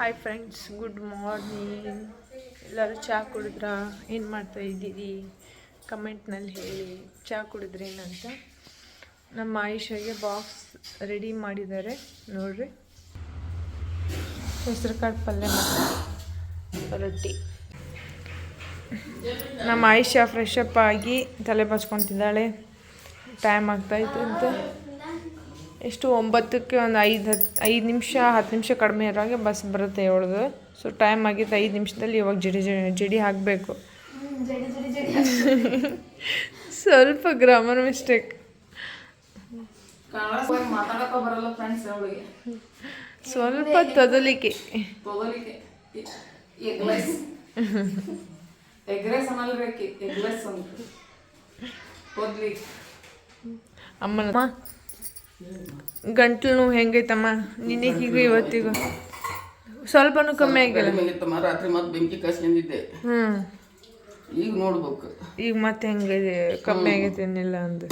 Hi friends good morning ಎಲ್ಲರೂ ಚಹಾ ಕುಡಿದ್ರಾ? ಏನು ಮಾಡ್ತಾ ಇದ್ದೀರಿ? ಕಮೆಂಟ್ನಲ್ಲಿ ಹೇಳಿ. ಚಹಾ ಕುಡಿದ್ರೇನಂತ ನಮ್ಮ ಆಯುಷಗೆ ಬಾಕ್ಸ್ ರೆಡಿ ಮಾಡಿದ್ದಾರೆ. ನೋಡ್ರಿ. ಹೆಸರು ಕಾಳು ಪಲ್ಯ ಮತ್ತು ರೊಟ್ಟಿ. ನಮ್ಮ ಆಯುಷ್ಯ ಫ್ರೆಶ್ ಅಪ್ ಆಗಿ ತಲೆ ಬಚ್ಕೊತಿದ್ದಾಳೆ. ಟೈಮ್ ಆಗ್ತಾಯಿತ್ತು ಅಂತ ಎಷ್ಟು ಒಂಬತ್ತಕ್ಕೆ ಒಂದು ಐದು ಹತ್ತು ಐದು ನಿಮಿಷ ಹತ್ತು ನಿಮಿಷ ಕಡಿಮೆ ಇರೋಂಗೆ ಬಸ್ ಬರುತ್ತೆ ಅವಳದು ಸೊ ಟೈಮ್ ಆಗಿತ್ತು ಐದು ನಿಮಿಷದಲ್ಲಿ ಇವಾಗ ಜಡಿ ಜಡಿ ಜಡಿ ಹಾಕಬೇಕು. ಸ್ವಲ್ಪ ಗ್ರಾಮರ್ ಮಿಸ್ಟೇಕ್ ಸ್ವಲ್ಪ ತೊದಲಿಕೆ. ಅಮ್ಮನ ಗಂಟ್ಲು ನೋವು ಹೆಂಗೈತಮ್ಮ ನಿನಗೀಗ ಇವತ್ತಿಗೂ? ಸ್ವಲ್ಪನೂ ಕಮ್ಮಿ ಆಗಿಲ್ಲ. ಆಗಿತ್ತಮ್ಮ ರಾತ್ರಿ ಮತ್ತೆ ಬೆಂಕಿ ಕಾಸ್ಕೊಂಡಿದ್ದೆ ಹ್ಞೂ ಈಗ ನೋಡ್ಬೇಕು. ಈಗ ಮತ್ತೆ ಹೆಂಗಿದೆ? ಕಮ್ಮಿ ಆಗೈತೆ ಏನಿಲ್ಲ ಅಂದು.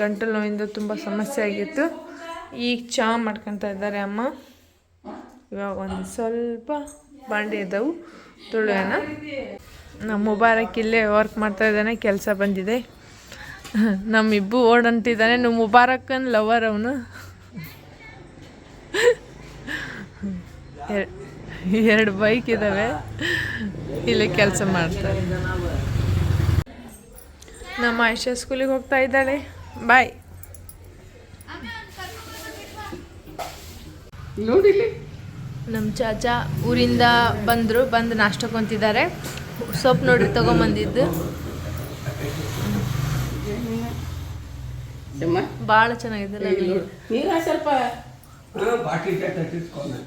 ಗಂಟಲು ನೋವಿಂದ ತುಂಬ ಸಮಸ್ಯೆ ಆಗಿತ್ತು. ಈಗ ಚಾ ಮಾಡ್ಕೊತಾ ಇದ್ದಾರೆ ಅಮ್ಮ. ಇವಾಗ ಒಂದು ಸ್ವಲ್ಪ ಬಾಂಡೆ ಇದ್ದಾವೆ ತೊಳೆಯೋಣ. ನಮ್ಮ ಮುಬಾರಕ್ ಇಲ್ಲೇ ವರ್ಕ್ ಮಾಡ್ತಾ ಇದ್ದಾನೆ ಕೆಲಸ ಬಂದಿದೆ. ನಮ್ಮ ಇಬ್ಬು ಓಡಂಟಿದ್ದಾನೆ ನೀವು ಮುಬಾರಕ್ಕನ್ ಲವರ್ ಅವನು. ಎರಡು ಬೈಕ್ ಇದ್ದಾವೆ ಇಲ್ಲಿ ಕೆಲಸ ಮಾಡ್ತಾರೆ. ನಮ್ಮ ಆಯುಷ ಸ್ಕೂಲಿಗೆ ಹೋಗ್ತಾ ಇದ್ದಾಳೆ. ಬಾಯ್ ನಮ್ಮ ಚಾಚಾ ಊರಿಂದ ಬಂದರು ಬಂದು ನಾಷ್ಟಕೊಂತಿದ್ದಾರೆ ಸೊಪ್ಪು ನೋಡಿ ತೊಗೊಂಬಂದಿದ್ದು. ಭಾಳ ಚೆನ್ನಾಗಿದೆ ನನಗೆ. ನೀರ ಸ್ವಲ್ಪ? ಬಾಕಿ ತಟ್ಟಿಸ್ಕೊಂಡು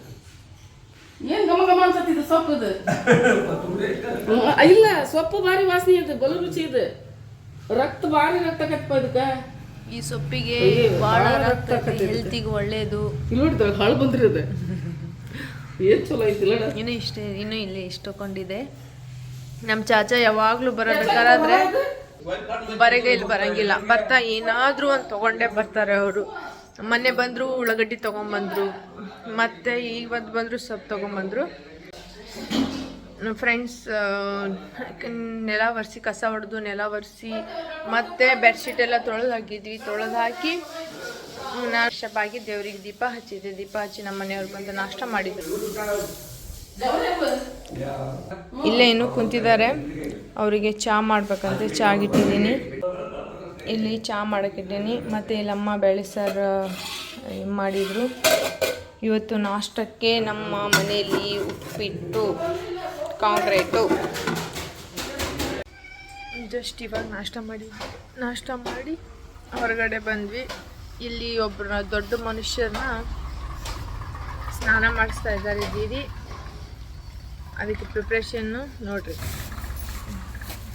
ಗಮ ಗಮ ಘಮ ಅನ್ಸತ್ತಿದ್ದು ಸೊಪ್ಪು ಇದು ಇಲ್ಲ ಸೊಪ್ಪು ಭಾರಿ ವಾಸನೆ ಇದೆ ಬಲು ರುಚಿ ಇದು. ರಕ್ತ ಭಾರಿ ರಕ್ತ ಕಟ್ಪ ಇದಕ್ಕ? ಈ ಸೊಪ್ಪಿಗೆ ಬಾಳ ಭಾಳ ರಕ್ತ. ಹೆಲ್ತಿಗೆ ಒಳ್ಳೆಯದು ಇಲ್ಲಿ ನೋಡಿದ ಹಾಳು ಬಂದ್ರಿ ಏನು ಏನ್ ಚಲೋ ಐತಿಲ್ಲ ಇನ್ನೂ ಇಷ್ಟೇ ಇನ್ನೂ ಇಲ್ಲಿ ಇಷ್ಟಕೊಂಡಿದೆ ನಮ್ಮ ಚಾಚಾ ಯಾವಾಗಲೂ? ಬರಬೇಕಾದ್ರೆ ಇಲ್ಲಿ ಬರಂಗಿಲ್ಲ. ಬರ್ತಾ ಏನಾದರೂ ಒಂದು ತೊಗೊಂಡೇ ಬರ್ತಾರೆ ಅವರು. ಮೊನ್ನೆ ಬಂದರು, ಉಳ್ಳಾಗಡ್ಡಿ ತೊಗೊಂಬಂದರು. ಮತ್ತೆ ಇವತ್ತು ಬಂದರು ಸೊಪ್ಪು ತೊಗೊಂಬಂದರು. ಫ್ರೆಂಡ್ಸ್ ನೆಲ ಒರೆಸಿ, ಕಸ ಹೊಡೆದು ನೆಲ ಒರೆಸಿ, ಮತ್ತೆ ಬೆಡ್ಶೀಟ್ ಎಲ್ಲ ತೊಳೆದು ಹಾಕಿದ್ವಿ ತೊಳೆದು ಹಾಕಿ ನಾಷ್ಟಪ್ಪಾಗಿ ದೇವ್ರಿಗೆ ದೀಪ ಹಚ್ಚಿದ್ದೆ ದೀಪ ಹಚ್ಚಿ ನಮ್ಮ ಮನೆಯವ್ರು ಬಂದು ನಾಷ್ಟ ಮಾಡಿದ್ರು. ಇಲ್ಲೇ ಇನ್ನೂ ಕುಂತಿದ್ದಾರೆ. ಅವರಿಗೆ ಚಹಾ ಚಾ ಇಟ್ಟಿದ್ದೀನಿ ಇಲ್ಲಿ ಚಹಾ ಮಾಡೋಕ್ಕಿದ್ದೀನಿ ಮತ್ತು ಇಲ್ಲಮ್ಮ ಬೇಳೆ ಸಾರು ಮಾಡಿದರು. ಇವತ್ತು ನಾಷ್ಟಕ್ಕೆ ನಮ್ಮ ಮನೆಯಲ್ಲಿ ಉಪ್ಪಿಟ್ಟು, ಕಾಂಕ್ರೀಟು. ಜಸ್ಟ್ ಇವಾಗ ನಾಷ್ಟ ಮಾಡಿ ನಾಷ್ಟ ಮಾಡಿ ಹೊರಗಡೆ ಬಂದ್ವಿ. ಇಲ್ಲಿ ಒಬ್ಬರ ದೊಡ್ಡ ಮನುಷ್ಯರನ್ನ ಸ್ನಾನ ಮಾಡಿಸ್ತಾ ಇದ್ದಾರೆ ದೀದಿ. ಅದಕ್ಕೆ ಪ್ರಿಪ್ರೇಷನ್ನು ನೋಡ್ರಿ.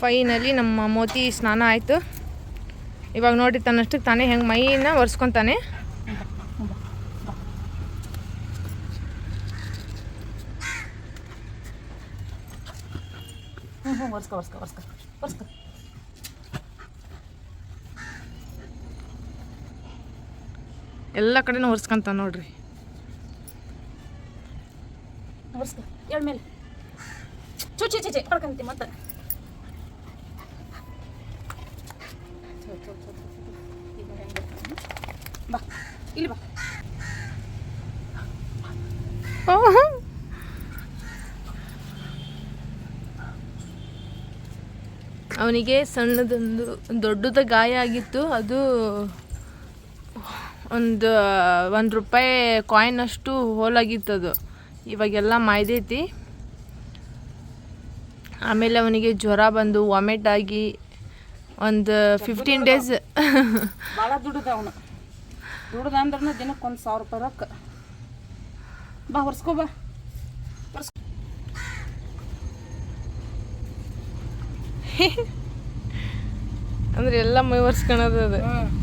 ಫೈನಲಿ ನಮ್ಮ ಮೋತಿ ಸ್ನಾನ ಆಯಿತು. ಇವಾಗ ನೋಡಿ ತನ್ನಷ್ಟಕ್ಕೆ ತಾನೇ ಹೆಂಗೆ ಮೈನ ಒರೆಸ್ಕೊತಾನೆ. ಹ್ಮ್ ಹ್ಮ್ ಒರ್ಸ್ಕ ಒರ್ಸ್ಕ ಒರ್ಸ್ಕ ಒರ್ಸ್ಕ. ಎಲ್ಲ ಕಡೆನೂ ಒರೆಸ್ಕೊಂತ ನೋಡ್ರಿ. ಒರ್ಸ್ಕ ಏಳ್ ಮೇಲೆ ಚುಚಿ ಚುಚಿ ಮತ್ತೆ. ಅವನಿಗೆ ಸಣ್ಣದೊಂದು, ದೊಡ್ಡದ ಗಾಯ ಆಗಿತ್ತು. ಅದು ಒಂದು ಒಂದು ರೂಪಾಯಿ ಕಾಯಿನ್ ಅಷ್ಟು ಹೋಲಾಗಿತ್ತು ಅದು. ಇವಾಗೆಲ್ಲ ಮಾಯ್ದೈತಿ. ಆಮೇಲೆ ಅವನಿಗೆ ಜ್ವರ ಬಂದು ವಾಮಿಟ್ ಆಗಿ ಒಂದು ಫಿಫ್ಟೀನ್ ಡೇಸ್ ಭಾಳ ದುಡ್ದ ಅವನು. ದುಡ್ದ ಅಂದ್ರೆ ದಿನಕ್ಕೆ ಒಂದು ಸಾವಿರ ರೂಪಾಯಿ ರೊಕ್ಕ. ಬಾ ಹೊರ್ಸ್ಕೊ ಬಾ. ಅಂದ್ರೆ ಎಲ್ಲ ಮೈ ಒರ್ಸ್ಕೊಳೋದು ಅದು.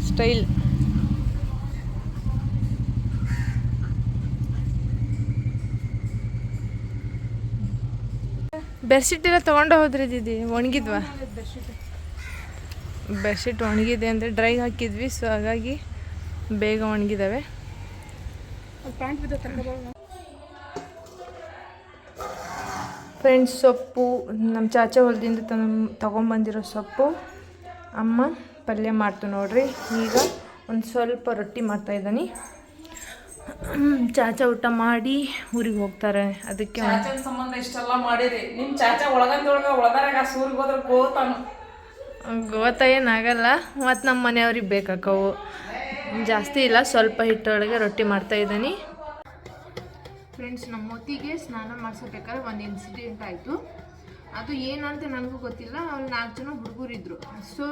ಸ್ಟೈಲ್ ಬೆಡ್ಶೀಟ್ ಎಲ್ಲ ತೊಗೊಂಡು ಹೋದ್ರಿ ದೀದಿ? ಒಣಗಿದ್ವಾ? ಬೆಡ್ಶೀಟ್ ಒಣಗಿದೆ ಅಂದರೆ ಡ್ರೈ ಹಾಕಿದ್ವಿ ಸೊ ಹಾಗಾಗಿ ಬೇಗ ಒಣಗಿದಾವೆ. ಪ್ಯಾಂಟ್ ಫ್ರೆಂಡ್ಸ್ ಸೊಪ್ಪು ನಮ್ಮ ಚಾಚಾ ಹೊಲದಿಂದ ತಂದ ತೊಗೊಂಬಂದಿರೋ ಸೊಪ್ಪು ಅಮ್ಮ ಪಲ್ಯ ಮಾಡ್ತು ನೋಡ್ರಿ. ಈಗ ಒಂದು ಸ್ವಲ್ಪ ರೊಟ್ಟಿ ಮಾಡ್ತಾ ಇದ್ದಾನೆ. ಚಾಚಾ ಊಟ ಮಾಡಿ ಊರಿಗೆ ಹೋಗ್ತಾರೆ. ಅದಕ್ಕೆ ಸಂಬಂಧ ಇಷ್ಟೆಲ್ಲ ಮಾಡಿರಿ. ನಿಮ್ಮ ಚಾಚಾ ಒಳಗಂದೊಳಗ ಒಳಗಾರಾಗ ಸೂರ್ಗೆ ಹೋದ್ರೆ ಗೋತಾನು ಗೊತ್ತ ಏನಾಗಲ್ಲ, ಮತ್ತು ನಮ್ಮ ಮನೆಯವ್ರಿಗೆ ಬೇಕಾಕವು. ಜಾಸ್ತಿ ಇಲ್ಲ, ಸ್ವಲ್ಪ ಹಿಟ್ಟೊಳಗೆ ರೊಟ್ಟಿ ಮಾಡ್ತಾ ಇದ್ದೀನಿ. ಫ್ರೆಂಡ್ಸ್ ನಮ್ಮ ಮೊತ್ತಿಗೆ ಸ್ನಾನ ಮಾಡಿಸ್ಬೇಕಾದ್ರೆ ಒಂದು ಇನ್ಸಿಡೆಂಟ್ ಆಯಿತು. ಅದು ಏನಂತ ನನಗೂ ಗೊತ್ತಿಲ್ಲ, ಅವ್ರು ನಾಲ್ಕು ಜನ ಹುಡುಗರಿದ್ರು. ಸೊ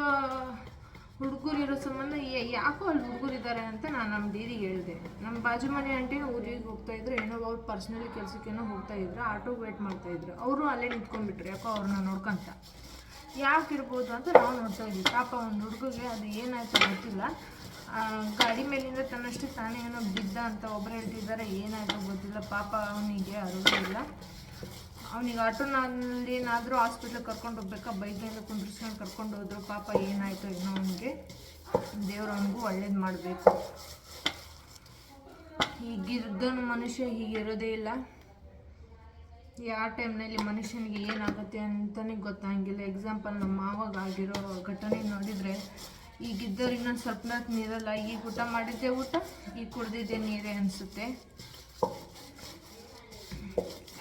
ಹುಡುಗರು ಇರೋ ಸಂಬಂಧ ಯಾಕೋ ಅಲ್ಲಿ ಹುಡುಗರು ಇದ್ದಾರೆ ಅಂತ ನಾನು ನಮ್ಮ ದೀದಿಗೆ ಹೇಳಿದೆ. ನಮ್ಮ ಬಾಜು ಮನೆ ಅಂಟೇನೋ ಊರಿಗೆ ಹೋಗ್ತಾ ಇದ್ರು, ಏನೋ ಅವ್ರು ಪರ್ಸ್ನಲಿ ಕೆಲಸಕ್ಕೇನೋ ಹೋಗ್ತಾ ಇದ್ರು, ಆಟೋಗೆ ವೇಟ್ ಮಾಡ್ತಾ ಇದ್ರು. ಅವರು ಅಲ್ಲೇ ನಿಂತ್ಕೊಂಡ್ಬಿಟ್ರು, ಯಾಕೋ ಅವ್ರನ್ನ ನೋಡ್ಕೊಂತ. ಯಾಕೆ ಇರ್ಬೋದು ಅಂತ ನಾವು ನೋಡ್ತಾ ಇದ್ವಿ ಪಾಪ ಒಂದು ಹುಡುಗಿಗೆ ಅದು ಏನಾಯಿತು ಗೊತ್ತಿಲ್ಲ. ಗಾಡಿ ಮೇಲಿಂದ ತನ್ನಷ್ಟು ತಾನೇ ಏನೋ ಬಿದ್ದ ಅಂತ ಒಬ್ಬರು ಹೇಳ್ತಿದ್ದಾರೆ. ಏನಾಯಿತು ಗೊತ್ತಿಲ್ಲ. ಪಾಪ ಅವನಿಗೆ ಅರಿವು ಇಲ್ಲ. ಅವನಿಗೆ ಆಟೋನಲ್ಲಿ ಏನಾದರೂ ಹಾಸ್ಪಿಟ್ಲಿಗೆ ಕರ್ಕೊಂಡು ಹೋಗ್ಬೇಕಾ? ಬೈಕಿಂದ ಕುಂದ್ರಿಸ್ಕೊಂಡು ಕರ್ಕೊಂಡು ಹೋದ್ರು. ಪಾಪ ಏನಾಯಿತು ಏನೋ ಅವನಿಗೆ. ದೇವ್ರು ಅವನಿಗೂ ಒಳ್ಳೇದು ಮಾಡಬೇಕು. ಹೀಗಿದ್ದನು ಮನುಷ್ಯ, ಹೀಗಿರೋದೇ ಇಲ್ಲ. ಯಾವ ಟೈಮ್ನಲ್ಲಿ ಮನುಷ್ಯನಿಗೆ ಏನಾಗುತ್ತೆ ಅಂತಲೇ ಗೊತ್ತಾಗಿಲ್ಲ. ಎಕ್ಸಾಂಪಲ್ ನಮ್ಮ ಮಾವಾಗ ಆಗಿರೋ ಘಟನೆ ನೋಡಿದರೆ ಈಗಿದ್ದವ್ರು ಇನ್ನೊಂದು ಸ್ವಲ್ಪ ಹೊತ್ತು ನೀರಲ್ಲ ಈಗ ಊಟ ಮಾಡಿದ್ದೆ ಊಟ ಈಗ ಕುಡ್ದಿದ್ದೆ ನೀರೇ ಅನಿಸುತ್ತೆ.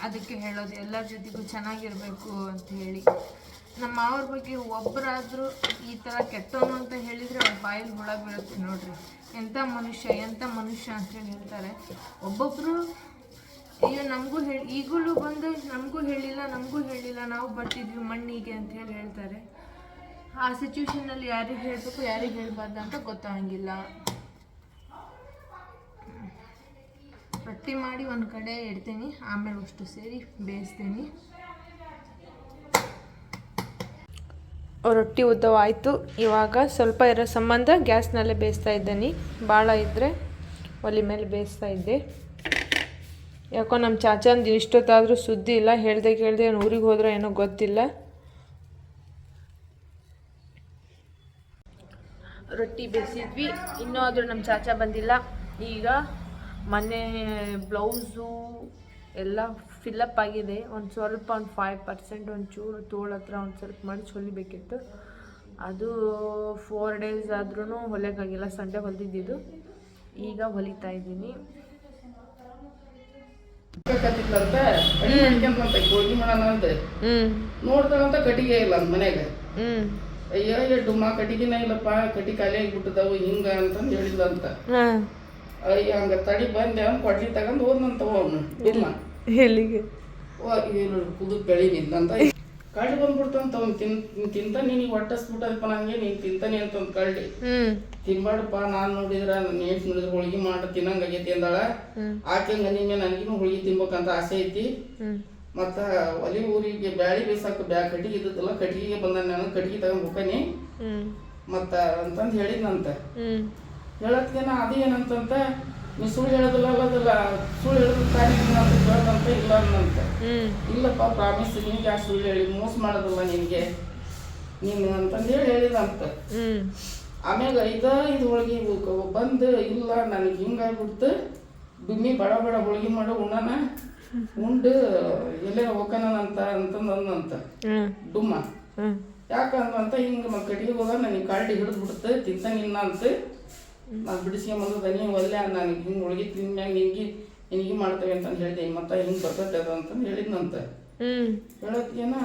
ಅದಕ್ಕೆ ಹೇಳೋದು, ಎಲ್ಲರ ಜೊತೆಗೂ ಚೆನ್ನಾಗಿರಬೇಕು ಅಂತ ಹೇಳಿ. ನಮ್ಮ ಮಾವ್ರ ಬಗ್ಗೆ ಒಬ್ಬರಾದರೂ ಈ ಥರ ಕೆಟ್ಟವನು ಅಂತ ಹೇಳಿದರೆ ಅವ್ರ ಬಾಯಲ್ಲಿ ಹುಳ ಬೀಳುತ್ತೆ ನೋಡ್ರಿ. ಎಂಥ ಮನುಷ್ಯ ಎಂಥ ಮನುಷ್ಯ ಅಂತ ಹೇಳಿ ಹೇಳ್ತಾರೆ. ಒಬ್ಬೊಬ್ಬರು ಅಯ್ಯೋ, ನಮಗೂ ಹೇಳಿ, ಈಗಲೂ ಬಂದು ನಮಗೂ ಹೇಳಿಲ್ಲ ನಮಗೂ ಹೇಳಿಲ್ಲ, ನಾವು ಬರ್ತಿದ್ವಿ ಮಣ್ಣಿಗೆ ಅಂತ ಹೇಳಿ ಹೇಳ್ತಾರೆ. ಆ ಸಿಚುವೇಶನಲ್ಲಿ ಯಾರಿಗೆ ಹೇಳಬೇಕು, ಯಾರಿಗೆ ಹೇಳ್ಬಾರ್ದು ಅಂತ ಗೊತ್ತಾಗಂಗಿಲ್ಲ. ರೊಟ್ಟಿ ಮಾಡಿ ಒಂದು ಕಡೆ ಇಡ್ತೀನಿ, ಆಮೇಲೆ ಅಷ್ಟು ಸೇರಿ ಬೇಯಿಸ್ತೀನಿ. ರೊಟ್ಟಿ ಉದ್ದವಾಯಿತು. ಇವಾಗ ಸ್ವಲ್ಪ ಇರೋ ಸಂಬಂಧ ಗ್ಯಾಸ್ನಲ್ಲೇ ಬೇಯಿಸ್ತಾ ಇದ್ದೀನಿ. ಭಾಳ ಇದ್ದರೆ ಒಲೆ ಮೇಲೆ ಬೇಯಿಸ್ತಾ ಇದ್ದೆ. ಯಾಕೋ ನಮ್ಮ ಚಾಚಂದು ಇಷ್ಟೊತ್ತಾದರೂ ಸುದ್ದಿ ಇಲ್ಲ, ಹೇಳ್ದೆ ಕೇಳ್ದೆ ಏನು ಊರಿಗೆ ಹೋದ್ರೆ ಏನೋ ಗೊತ್ತಿಲ್ಲ. ರೊಟ್ಟಿ ಬೇಯಿಸಿದ್ವಿ ಇನ್ನೂ ಆದರೂ ನಮ್ಮ ಚಾಚ ಬಂದಿಲ್ಲ. ಈಗ ಮೊನ್ನೆ ಬ್ಲೌಸು ಎಲ್ಲ ಫಿಲ್ಲಪ್ ಆಗಿದೆ. ಒಂದು ಸ್ವಲ್ಪ ಒಂದು ಫೈವ್ ಪರ್ಸೆಂಟ್ ಒಂದು ಚೂರು ತೋಳ ಹತ್ರ ಒಂದು ಸ್ವಲ್ಪ ಮಾಡಿ ಹೊಲಿಬೇಕಿತ್ತು. ಅದು ಫೋರ್ ಡೇಸ್ ಆದ್ರೂ ಹೊಲಿಯೋಕ್ಕಾಗಿಲ್ಲ ಸಂಡೆ ಹೊಲಿದಿದ್ದು ಈಗ ಹೊಲಿತಾ ಇದ್ದೀನಿ. ಕತ್ತಿತ್ತಂತ ಮಾಡ್ಕೊಂತಂತ ಹೋಳಿಗೆ ಮಾಡೋಣ ಅಂತ ಕಟ್ಟಿಗೆ ಇಲ್ಲ ಮನ್ಯಾಗ ಹ್ಮ್. ಅಯ್ಯೋ ಡುಮ್ಮ ಕಟ್ಟಿಗೆನ ಇಲ್ಲಪ್ಪ ಕಟ್ಟಿ ಖಾಲಿ ಆಗಿಬಿಟ್ಟಿದಾವು ಹಿಂಗ ಅಂತಂದು ಹೇಳಿದ್ಲಂತ. ಅಯ್ಯ ಹಂಗ ತಡಿ ಬಂದೆ ಅವ್ನು ಕೊಡ್ಲಿ ತಗೊಂಡು ಹೋದ್ನಂತ ಅವನು. ಇಲ್ಲ ಎಲ್ಲಿಗೆ? ಓ ಏನು ಕುದು ಬೆಳಿ ನಿಂತಂತ. ಕಳ್ಳಿ ಬಂದ್ಬಿಡ್ತಂತ ಅವ್ನು ತಿನ್ ತಿಂತ ನೀನಿಗೆ ಹೊಟ್ಟಸ್ಬಿಟ್ಟದಪ್ಪ ನಂಗೆ ನೀನು ತಿಂತಾನೆ ಅಂತ ಒಂದು ಕಳ್ಳಿ. ತಿನ್ಬಾಡಪ್ಪ ನಾನು ನೋಡಿದ್ರ ನನ್ನ ಏಟ್ ನೋಡಿದ್ರ ಹೋಳಿಗೆ ಮಾಡಿ ತಿನ್ನಂಗಾಗೈತಿ ಅಂದಾಳ. ಆಕೆ ನಿಮ್ಗೆ ನನಗಿನೂ ಹೋಳಿಗೆ ತಿನ್ಬೇಕಂತ ಆಸೆ ಐತಿ. ಮತ್ತ ಒಲಿ ಊರಿಗೆ ಬ್ಯಾಳಿ ಬೇಸಾಕ ಬ್ಯಾ ಕಟ್ಟಿಗೆ ಇದ್ದಲ್ಲ ಕಟ್ಟಿಗೆಗೆ ಬಂದ ನಾನು ಕಟ್ಟಿಗೆ ತಗೊಂಡ್ ಹೋಗ್ತಾನೆ. ಮತ್ತ ಅಂತಂದು ಹೇಳಿದ್ನಂತ. ಹೇಳತ್ಗೆ ಹೇಳತ್ಗೇನ ಅದು ಏನಂತಂತ ನೀ ಸುಳ್ಳು ಹೇಳೋದಿಲ್ಲ ಅಲ್ಲದಲ್ಲ ಸುಳ್ಳು ಹೇಳಿದ್ರೆ ತಾನೇ ಅಂತ ಕೇಳ್ದಂತ ಇಲ್ಲ ಅನ್ನಂತ. ಇಲ್ಲಪ್ಪ ಪ್ರಾಮಿಸ್ ನಿನ್ಗೆ ಯಾಕೆ ಸುಳ್ಳು ಹೇಳಿ ಮೋಸ ಮಾಡೋದಿಲ್ಲ ನಿನಗೆ. ನೀನು ಅಂತಂದು ಹೇಳಿ ಹೇಳಿದಂತ ಆಮ್ಯಾಗ ಐದ ಐದು ಹೋಳಿಗೆ ಬಂದು ಇಲ್ಲ ನನಗೆ ಹಿಂಗಾಗ್ಬಿಡ್ತು. ಬಿಮ್ಮಿ ಬಡ ಬಡ ಹೋಳಿಗೆ ಮಾಡೋ ಉಣ್ಣನ ಉಂಡು ಎಲ್ಲೇ ಹೋಗನಂತ ಅಂತಂದಂತ ಡುಮ್ಮ. ಯಾಕಂದ್ರಂತ ಯಾಕಂದಂತ ಹಿಂಗೆ ಕಟ್ಟಿಗೆ ಹೋದ ನನಗೆ ಕಾಲ್ಡಿ ಹಿಡಿದು ಬಿಡುತ್ತೆ ತಿಂತ ನಿನ್ನ ಅಂತ. ನಾನು ಬಿಡಿಸ್ಕೊಂಬಂದು ಬನ್ನಿ ಒಲ್ಲೆ ನಾನು ಹಿಂಗೆ ಹೋಳಿಗೆ ತಿನ್ಮ್ಯಾಗ ಹಿಂಗೆ ಹಿಂಗೆ ಮಾಡ್ತೇವೆ ಅಂತ ಹೇಳಿದೆ. ಮತ್ತೆ ಹಿಂಗೆ ಬರ್ತೈತೆ ಅದು ಅಂತಂದು ಹೇಳಿದ್ನಂತ ಹೇಳತ್ಗೇನ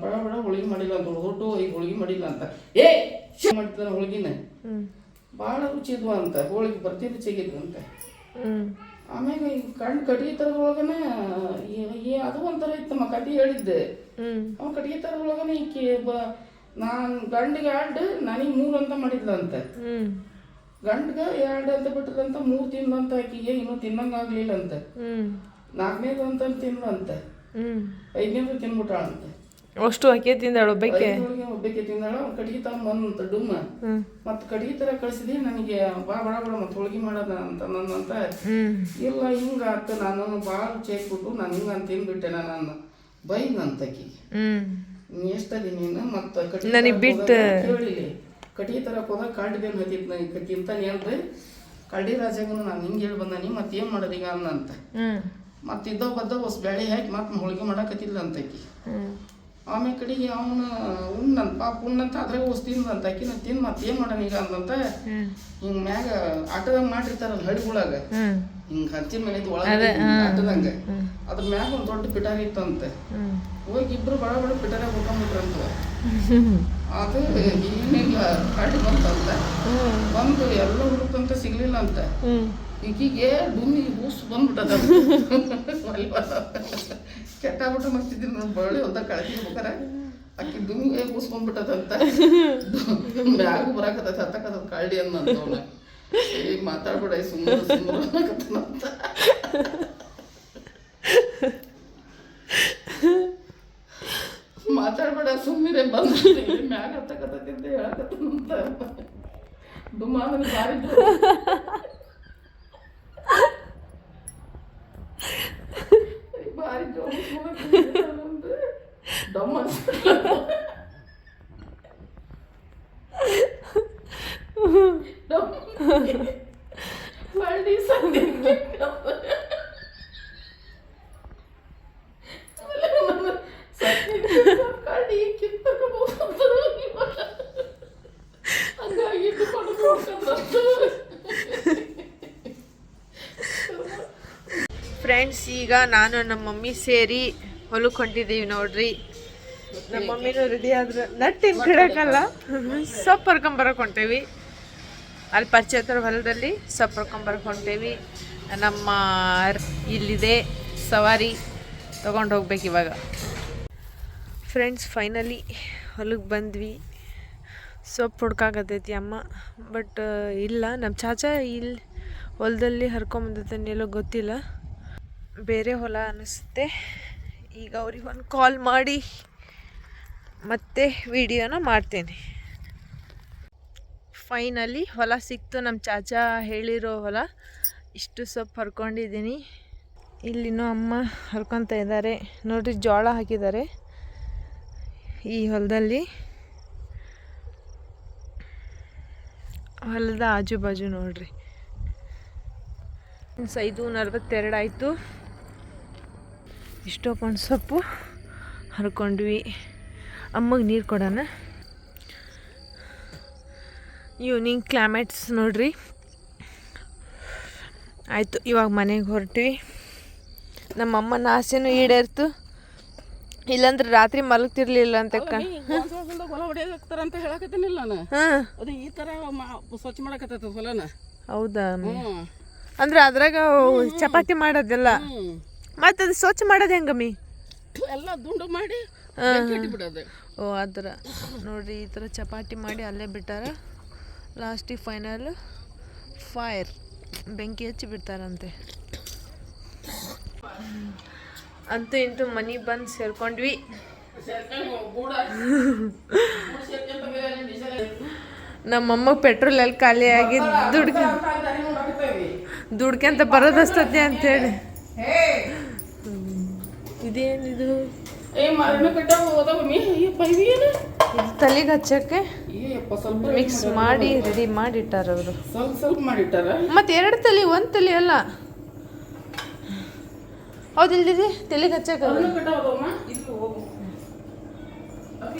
ಬಡ ಬಡ ಹೋಳಿಗೆ ಮಾಡಿಲ್ಲ ಅಂತ ದೊಡ್ಡ ಈಗ ಹೋಳಿಗೆ ಮಾಡಿಲ್ಲ ಅಂತ. ಏ ಮಾಡ್ತಿದ್ದ ಮಾಡ್ತಾನೆ ಹೋಳಿಗೆನ. ಭಾಳ ರುಚಿ ಇದ್ವು ಅಂತ. ಹೋಳಿಗೆ ಬರ್ತಿ ರುಚಿಯಾಗಿದ್ವು ಅಂತ. ಆಮ್ಯಾಗ ಈ ಕಣ್ಣು ಕಟ್ಟಿಗೆ ತರದೊಳಗನ ಅದು ಒಂಥರ ಇತ್ತಮ್ಮ ಕಟ್ಟಿ ಹೇಳಿದ್ದೆ. ಅವ ಕಟ್ಟಿಗೆ ತರದೊಳಗನ ಈಕೆ ಬ ನಾನು ಗಂಡಿಗೆ ಎರಡು ನನಗೆ ಮೂರು ಅಂತ ಮಾಡಿದ್ಲಂತೆ. ಗಂಡ್ಗೆ ಎರಡು ಅಂತ ಬಿಟ್ಟದಂತ ಮೂರು ತಿಂದಂತ ಆಕಿಗೆ ಇನ್ನೂ ತಿನ್ನಂಗಾಗ್ಲಿಲ್ಲ ಅಂತ ಹ್ಮ್. ನಾಲ್ಕನೇದು ಅಂತ ತಿಂದಂತೆ ಐದನೇದು ತಿನ್ಬಿಟ್ಟಾಳಂತೆ ಅಷ್ಟು ಅಕ್ಕಿ ತಿಂದಾಳು ಒಬ್ಬಕ್ಕೆ ಒಬ್ಬಕ್ಕೆ ತಿಂದಾಳ ಕಡಿಗೆ ತಗೊಂಡ್ ಬಂದಂತ ಡುಮ್ಮ. ಮತ್ತು ತರ ಥರ ಕಳಿಸಿದಿ ನನಗೆ ಬಾ ಬಡ ಬಡ ಮತ್ತು ಹೋಳಿಗೆ ಮಾಡದ ಅಂತ ನನ್ನಂತ. ಇಲ್ಲ ಹಿಂಗಾತ ನಾನು ಭಾಳ ಚೇಕ್ಬಿಟ್ಟು ನಾನು ಹಿಂಗೆ ಅಂತ ತಿನ್ಬಿಟ್ಟೆ ನಾನು ಬೈದಂತಕಿ ಹ್ಮ್. ನೀ ಎಷ್ಟದಿ ನೀನು? ಮತ್ತೆ ಕಟ್ಟಿ ನನಗ್ ಬಿಟ್ಟು- ಕೇಳಿಲಿ ಕಟ್ಟಿ ತರಕ್ಕೆ ಹೋದಾಗ ಕಾಲ್ಡಿದೇನು ಹತ್ತಿತ್ತು ನನಗೆ ತಿಂತಾನೆ ಹೇಳ್ದೆ ಕಳ್ಳಿ ರಾಜಾಗನು ನಾನು ಹಿಂಗೆ ಹೇಳಿ ಬಂದಾನಿ ಮತ್ತೆ ಏನು ಮಾಡೋದೀಗ ಅನ್ನಂತ ಹ್ಮ್. ಮತ್ತು ಇದ್ದೋ ಬದ್ದ ಹೊಸ ಬೆಳೆ ಹಾಕಿ ಮತ್ತೆ ಹೋಳಿಗೆ ಮಾಡಕತ್ತಿಲ್ಲ ಅಂತಕಿ. ಆಮೇಲೆ ಕಡೆಗೆ ಅವನು ಉಣ್ಣಂತ ಪಾಪ ಉಣ್ಣಂತ ಅದ್ರಾಗ ಹೊಸ ತಿಂದಂತ ಆಕಿ ನಾನು ತಿನ್ ಮತ್ತೆ ಏನು ಮಾಡೋಣ ಈಗ ಅಂದಂತ ಹಿಂಗೆ ಮ್ಯಾಗ ಆಟದಾಗ ಮಾಡಿರ್ತಾರಲ್ಲ ಹಳ್ಳಿಗಳಾಗ. ಹಿಂಗೆ ಹಚ್ಚಿನ ಮೇಲೆ ಒಳಗೆ ಆಟದಂಗೆ. ಅದ್ರ ಮ್ಯಾಗ ಒಂದು ದೊಡ್ಡ ಪಿಟಾರಿ ಇತ್ತಂತೆ. ಹೋಗಿ ಇಬ್ರು ಬಡ ಬಡ ಪಿಟಾರ ಹುಡ್ಕೊಂಡ್ಬಿಟ್ರಂತ ಅದು ಏನಿಲ್ಲ ಕಾಡಿ ಬಂತಂತ. ಬಂದು ಎಲ್ಲ ಹುಡುಕಂತ ಸಿಗ್ಲಿಲ್ಲ ಅಂತ. ಈಗೀಗೆ ಭೂಮಿ ಹೂಸ್ ಬಂದ್ಬಿಟ್ಟದ. ಕೆಟ್ಟಾಗ್ಬಿಟ್ಟು ಮಸ್ತಿದ್ರು ನೋಡಿ ಬಳ್ಳಿ ಹೊಲ್ದಾಗ ಕಳಕಿ ಬೇಕಾರೆ ಆಕಿ ದುಮಿಗೆ ಹೂಸ್ ಬಂದ್ಬಿಟ್ಟದಂತ. ಮ್ಯಾಗು ಬರಾಕತ್ತ ಹತ್ತಕತ್ತ ಕಳ್ಳಿ ಅವನ ಏ ಮಾತಾಡ್ಬೇಡ ಸುಮ್ಮನೆ ಸುಮ್ಮನೆ ಅನ್ನಕತ್ತನಂತ ಮಾತಾಡ್ಬೇಡ ಸುಮ್ಮನೆ ಬಂದ ಮ್ಯಾಗ ಹತ್ತಕತ್ತಿದ್ದ ಹೇಳಕತ್ತನಂತ ಡುಮ್ಮ ಅಂದ್ರೆ ಭಾರಿ ಜೋರು. ಭಾರಿ ಜೋರು ಸುಮ್ಮನೆ ಡಮ್ಮ ಮಳ್ಳಿ ಸಂಧಿ ಕಳ್ಳಿ ಕಿತ್ತಕೊಂಡು ಹಂಗಾಗಿ ಇಟ್ಟುಕೊಂಡು ಫ್ರೆಂಡ್ಸ್ ಈಗ ನಾನು ನಮ್ಮ ಮಮ್ಮಿ ಸೇರಿ ಹೊಲಕ್ಕೆ ಹೊಂಟಿದ್ದೀವಿ ನೋಡ್ರಿ. ನಮ್ಮ ಮಮ್ಮಿನೂ ರೆಡಿ ಆದ್ರೆ ನಟ್ಟಿನ ಗಿಡಕ್ಕಲ್ಲ ಸೊಪ್ಪು ಹರ್ಕೊಂಬರಕ್ಕೆ ಹೊಂಟೇವಿ. ಅಲ್ಲಿ ಪರಿಚಯತರ ಹೊಲದಲ್ಲಿ ಸೊಪ್ಪು ಹರ್ಕೊಂಬರಕ್ಕೆ ಹೊಂಟೇವಿ. ನಮ್ಮ ಇಲ್ಲಿದೆ ಸವಾರಿ ತೊಗೊಂಡು ಹೋಗ್ಬೇಕು ಇವಾಗ. ಫ್ರೆಂಡ್ಸ್ ಫೈನಲಿ ಹೊಲಕ್ಕೆ ಬಂದ್ವಿ. ಸೊಪ್ಪು ಹುಡ್ಕಾಕತ್ತೈತಿ ಅಮ್ಮ. ಬಟ್ ಇಲ್ಲ, ನಮ್ಮ ಚಾಚಾ ಇಲ್ಲಿ ಹೊಲದಲ್ಲಿ ಹರ್ಕೊಂಬಂದೈತೆ ಎಲ್ಲೋ ಗೊತ್ತಿಲ್ಲ. ಬೇರೆ ಹೊಲ ಅನ್ನಿಸುತ್ತೆ ಈಗ ಅವ್ರಿಗೆ ಒಂದು ಕಾಲ್ ಮಾಡಿ ಮತ್ತೆ ವಿಡಿಯೋನ ಮಾಡ್ತೇನೆ. ಫೈನಲಿ ಹೊಲ ಸಿಕ್ತು. ನಮ್ಮ ಚಾಚಾ ಹೇಳಿರೋ ಹೊಲ ಇಷ್ಟು ಸೊಪ್ಪು ಹರ್ಕೊಂಡಿದ್ದೀನಿ. ಇಲ್ಲಿನೂ ಅಮ್ಮ ಹರ್ಕೊತ ಇದ್ದಾರೆ. ನೋಡಿ ಜೋಳ ಹಾಕಿದ್ದಾರೆ ಈ ಹೊಲದಲ್ಲಿ. ಹೊಲದ ಆಜು ಬಾಜು ನೋಡ್ರಿ ಸೈದು ನಲ್ವತ್ತೆರಡು ಆಯಿತು. ಇಷ್ಟೊಂದು ಸೊಪ್ಪು ಹರ್ಕೊಂಡ್ವಿ. ಅಮ್ಮಗೆ ನೀರು ಕೊಡೋಣ. ಈವ್ನಿಂಗ್ ಕ್ಲೈಮೇಟ್ಸ್ ನೋಡ್ರಿ. ಆಯಿತು ಇವಾಗ ಮನೆಗೆ ಹೊರಟ್ವಿ. ನಮ್ಮ ಅಮ್ಮನ ಆಸೆನೂ ಈಡೇರ್ತು. ಇಲ್ಲಾಂದ್ರೆ ರಾತ್ರಿ ಮಲಗ್ತಿರ್ಲಿಲ್ಲ ಅಂತ ಹೌದಾ ಅಂದ್ರೆ ಅದ್ರಾಗ ಚಪಾತಿ ಮಾಡೋದೆಲ್ಲ. ಮತ್ತೆ ಅದು ಸ್ವಚ್ಛ ಮಾಡೋದು ಹೆಂಗಮ್ಮಿ? ಎಲ್ಲ ದುಂಡು ಮಾಡಿ ಬಿಡೋದು. ಓ ಅದರ ಥರ ನೋಡ್ರಿ ಈ ಥರ ಚಪಾತಿ ಮಾಡಿ ಅಲ್ಲೇ ಬಿಟ್ಟಾರ. ಲಾಸ್ಟಿಗೆ ಫೈನಲ್ ಫೈರ್ ಬೆಂಕಿ ಹಚ್ಚಿ ಬಿಡ್ತಾರಂತೆ. ಅಂತೂ ಇಂತೂ ಮನೆಗೆ ಬಂದು ಸೇರ್ಕೊಂಡ್ವಿ. ನಮ್ಮಮ್ಮ ಪೆಟ್ರೋಲ್ ಎಲ್ಲಿ ಖಾಲಿ ಆಗಿ ದುಡ್ಕ ದುಡ್ಕಂತ ಬರೋದಷ್ಟೇ ಅಂತೇಳಿ. ಇದೇನಿದು? ತಲೆಗೆ ಹಚ್ಚಕ್ಕೆ ಮಿಕ್ಸ್ ಮಾಡಿ ರೆಡಿ ಮಾಡಿಟ್ಟಾರ ಅವರು. ಮತ್ತೆ ಎರಡು ತಲೆ ಒಂದು ತಲೆ ಅಲ್ಲ. ಹೌದಿಲ್ದಿದೆ ತಲೆಗೆ ಹಚ್ಚಕ್ಕೆ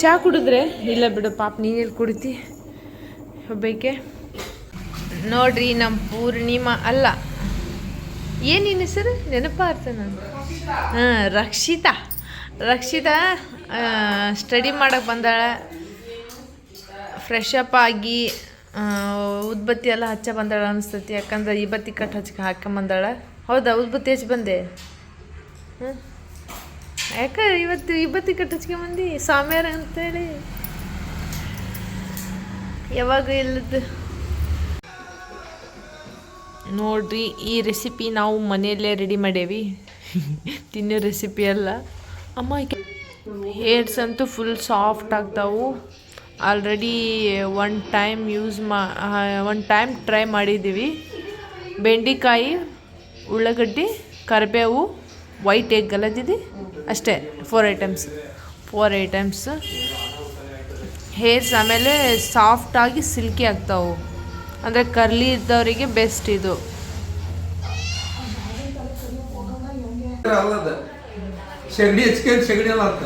ಚಾ ಕುಡಿದ್ರೆ? ಇಲ್ಲ ಬಿಡು ಪಾಪ ನೀನೆಲ್ಲಿ ಕುಡಿತಿ? ಒಬ್ಬಕ್ಕೆ ನೋಡ್ರಿ ನಮ್ಮ ಪೂರ್ಣಿಮಾ ಅಲ್ಲ. ಏನು ನಿನ್ನ ಹೆಸರು? ನೆನಪಾಗ್ತದೆ ನಾನು. ಹಾಂ, ರಕ್ಷಿತಾ. ರಕ್ಷಿತಾ ಸ್ಟಡಿ ಮಾಡಕ್ಕೆ ಬಂದಾಳೆ. ಫ್ರೆಶ್ ಅಪ್ ಆಗಿ ಉದ್ಬತ್ತಿ ಎಲ್ಲ ಹಚ್ಚ ಬಂದಾಳ ಅನಿಸ್ತತಿ. ಯಾಕಂದ್ರೆ ಈ ಬತ್ತಿ ಕಟ್ ಹಚ್ಚ ಹಾಕೊಂಬಂದಾಳ ಹೌದಾ? ಉದ್ಬತ್ತಿ ಹಚ್ಚಿ ಬಂದೆ? ಹ್ಞೂ ಯಾಕೆ ಇವತ್ತು ಈ ಬತ್ತಿ ಕಟ್ ಹಚ್ಕೊಂಬಂದು ಸಾಮ್ಯಾರ ಅಂತೇಳಿ. ಯಾವಾಗ ಇಲ್ಲದ ನೋಡ್ರಿ, ಈ ರೆಸಿಪಿ ನಾವು ಮನೆಯಲ್ಲೇ ರೆಡಿ ಮಾಡೇವಿ. ತಿನ್ನೋ ರೆಸಿಪಿ ಅಲ್ಲ. ಅಮ್ಮ ಹೇರ್ಸ್ ಅಂತೂ ಫುಲ್ ಸಾಫ್ಟ್ ಆಗ್ತಾವು. ಆಲ್ರೆಡಿ ಒನ್ ಟೈಮ್ ಯೂಸ್ ಮಾ ಒನ್ ಟೈಮ್ ಟ್ರೈ ಮಾಡಿದ್ದೀವಿ. ಬೆಂಡೆಕಾಯಿ, ಉಳ್ಳಾಗಡ್ಡಿ, ಕರಿಬೇವು ವೈಟ್ ಎಗ್ ಅಲ್ಲದಿದೆ ಅಷ್ಟೇ four items four items hairs ಆಮೇಲೆ ಸಾಫ್ಟಾಗಿ ಸಿಲ್ಕಿ ಆಗ್ತಾವು. ಅಂದರೆ ಕರ್ಲಿ ಇದ್ದವರಿಗೆ ಬೆಸ್ಟ್ ಇದು. ಸೆಗಣಿ ಹಚ್ಕೊಂಡು ಎಲ್ಲ ಹಾಕಿ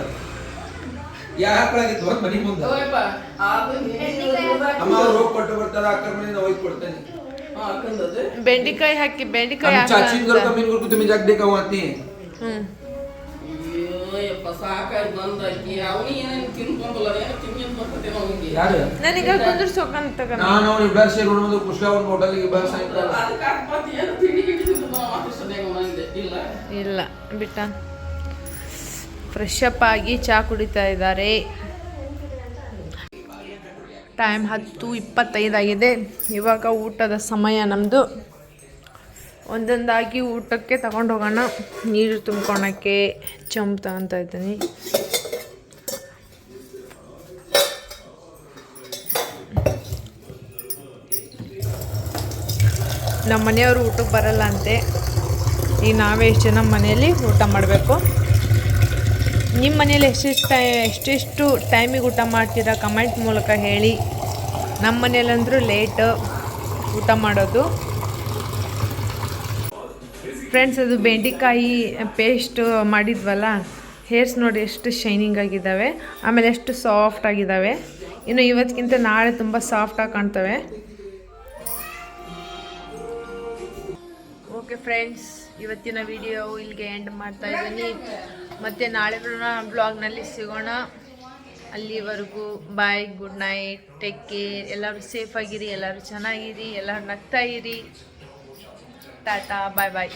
ಬೆಂಡೆಕಾಯಿ ಹಾಕಿ ಜಾಗ ಹ್ಮ್. ಏನೇನು ನನಗೆ ಕುಂದ್ರ ಸೊಕ್ಕಂತ ತಗೊಂಡು ನಾನು ಅವ್ನು ಇಬ್ಬರು ಸೇರಿ ನೋಡ್ಬೋದು ಪುಷ್ಕ ಒಂದು ಹೋಟೆಲ್ಗೆ ಇಬ್ಬರು ಸಾಯಂಕಾಲ. ಇಲ್ಲ? ಇಲ್ಲ ಬಿಟ್ಟ. ಫ್ರೆಶ್ ಅಪ್ ಆಗಿ ಚಹಾ ಕುಡಿತಾ ಇದ್ದಾರೆ ಟೈಮ್ ಹತ್ತು ಇಪ್ಪತ್ತೈದಾಗಿದೆ ಇವಾಗ ಊಟದ ಸಮಯ ನಮ್ಮದು ಒಂದೊಂದಾಗಿ ಊಟಕ್ಕೆ ತಗೊಂಡು ಹೋಗೋಣ. ನೀರು ತುಂಬ್ಕೊಳಕ್ಕೆ. ಚಂಪ್ ತಗೊತಾ ಇದ್ದೀನಿ. ನಮ್ಮ ಮನೆಯವರು ಊಟಕ್ಕೆ ಬರಲ್ಲ ಅಂತೆ. ಈಗ ನಾವೇ ಎಷ್ಟು ಜನ ಮನೆಯಲ್ಲಿ ಊಟ ಮಾಡಬೇಕು? ನಿಮ್ಮ ಮನೆಯಲ್ಲಿ ಎಷ್ಟೆಷ್ಟು ಟೈ, ಎಷ್ಟೆಷ್ಟು ಟೈಮಿಗೆ ಊಟ ಮಾಡ್ತೀರಾ? ಕಮೆಂಟ್ ಮೂಲಕ ಹೇಳಿ. ನಮ್ಮ ಮನೆಯಲ್ಲಂದರೂ ಲೇಟ್ ಊಟ ಮಾಡೋದು. ಫ್ರೆಂಡ್ಸ್ ಅದು ಬೆಂಡೆಕಾಯಿ ಪೇಸ್ಟ್ ಮಾಡಿದ್ವಲ್ಲ ಹೇರ್ಸ್ ನೋಡಿ ಎಷ್ಟು ಶೈನಿಂಗ್ ಆಗಿದ್ದಾವೆ. ಆಮೇಲೆ ಎಷ್ಟು ಸಾಫ್ಟ್ ಆಗಿದ್ದಾವೆ. ಇನ್ನು ಇವತ್ತಿಗಿಂತ ನಾಳೆ ತುಂಬ ಸಾಫ್ಟಾಗಿ ಕಾಣ್ತವೆ. ಓಕೆ ಫ್ರೆಂಡ್ಸ್, ಇವತ್ತಿನ ವಿಡಿಯೋ ಇಲ್ಲಿಗೆ ಎಂಡ್ ಮಾಡ್ತಾ ಇದ್ದೀನಿ. ಮತ್ತೆ ನಾಳೆ ಬ್ಲಾಗ್ನಲ್ಲಿ ಸಿಗೋಣ. ಅಲ್ಲಿವರೆಗೂ bye good night take care ಎಲ್ಲರೂ ಸೇಫ್ ಆಗಿರಿ, ಎಲ್ಲರೂ ಚೆನ್ನಾಗಿರಿ ಎಲ್ಲರೂ ನಗ್ತಾ ಇರಿ. ಟಾಟಾ ಬಾಯ್ ಬಾಯ್